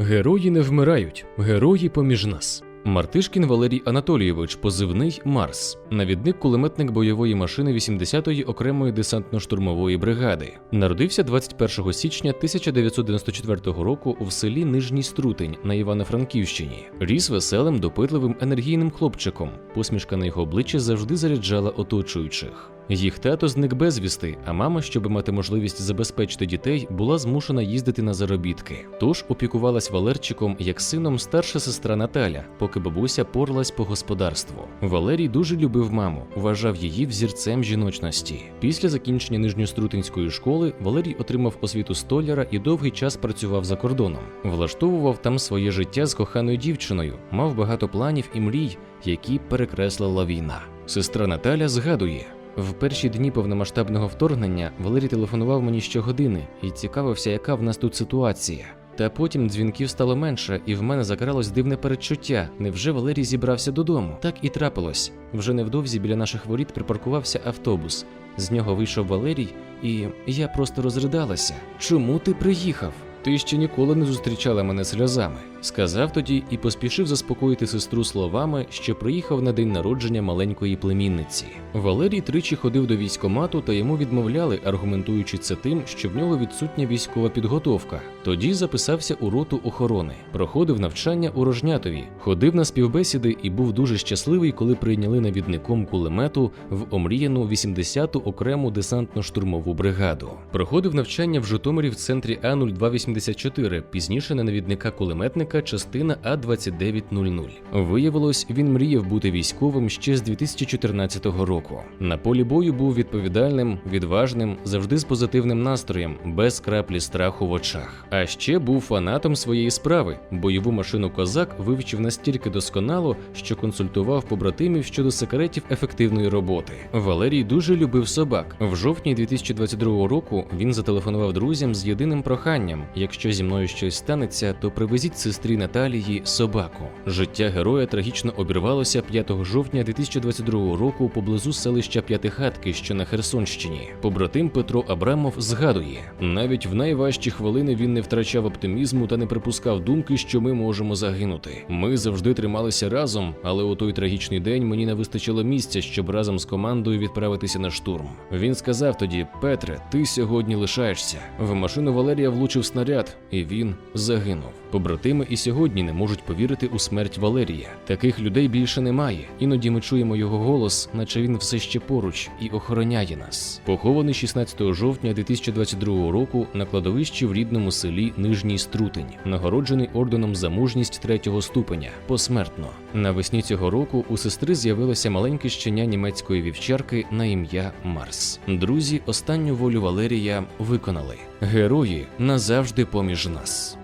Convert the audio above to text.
Герої не вмирають, герої поміж нас. Мартишкін Валерій Анатолійович, позивний Марс, навідник-кулеметник бойової машини 80-ї окремої десантно-штурмової бригади. Народився 21 січня 1994 року в селі Нижній Струтень на Івано-Франківщині. Ріс веселим, допитливим, енергійним хлопчиком. Посмішка на його обличчі завжди заряджала оточуючих. Їх тато зник безвісти, а мама, щоб мати можливість забезпечити дітей, була змушена їздити на заробітки. Тож опікувалась Валерчиком як сином старша сестра Наталя, поки бабуся поралась по господарству. Валерій дуже любив маму, вважав її взірцем жіночності. Після закінчення нижньострутинської школи Валерій отримав освіту столяра і довгий час працював за кордоном. Влаштовував там своє життя з коханою дівчиною, мав багато планів і мрій, які перекреслила війна. Сестра Наталя згадує. В перші дні повномасштабного вторгнення Валерій телефонував мені щогодини і цікавився, яка в нас тут ситуація. Та потім дзвінків стало менше, і в мене закралось дивне передчуття. Невже Валерій зібрався додому? Так і трапилось. Вже невдовзі біля наших воріт припаркувався автобус. З нього вийшов Валерій, і я просто розридалася. Чому ти приїхав? Ти ще ніколи не зустрічала мене сльозами. Сказав тоді і поспішив заспокоїти сестру словами, що приїхав на день народження маленької племінниці. Валерій тричі ходив до військомату, та йому відмовляли, аргументуючи це тим, що в нього відсутня військова підготовка. Тоді записався у роту охорони, проходив навчання у Рожнятові, ходив на співбесіди і був дуже щасливий, коли прийняли навідником кулемету в омріяну 80-ту окрему десантно-штурмову бригаду. Проходив навчання в Житомирі в центрі А 0284 пізніше на навідника кулеметника частина А 2900 Виявилось, він мріяв бути військовим ще з 2014 року. На полі бою був відповідальним, відважним, завжди з позитивним настроєм, без краплі страху в очах. А ще був фанатом своєї справи. Бойову машину козак вивчив настільки досконало, що консультував побратимів щодо секретів ефективної роботи. Валерій дуже любив собак. В жовтні 2022 року він зателефонував друзям з єдиним проханням: якщо зі мною щось станеться, то привезіть сестрі Наталії собаку. Життя героя трагічно обірвалося 5 жовтня 2022 року поблизу селища П'ятихатки, що на Херсонщині. Побратим Петро Абрамов згадує: навіть в найважчі хвилини він не втрачав оптимізму та не припускав думки, що ми можемо загинути. Ми завжди трималися разом, але у той трагічний день мені не вистачило місця, щоб разом з командою відправитися на штурм. Він сказав тоді: Петре, ти сьогодні лишаєшся. В машину Валерія влучив снаряд, і він загинув. Побратими і сьогодні не можуть повірити у смерть Валерія. Таких людей більше немає. Іноді ми чуємо його голос, наче він все ще поруч і охороняє нас. Похований 16 жовтня 2022 року на кладовищі в рідному селі Нижній Струтень, нагороджений орденом за мужність третього ступеня посмертно. Навесні цього року у сестри з'явилося маленьке щеня німецької вівчарки на ім'я Марс. Друзі останню волю Валерія виконали. Герої назавжди поміж нас.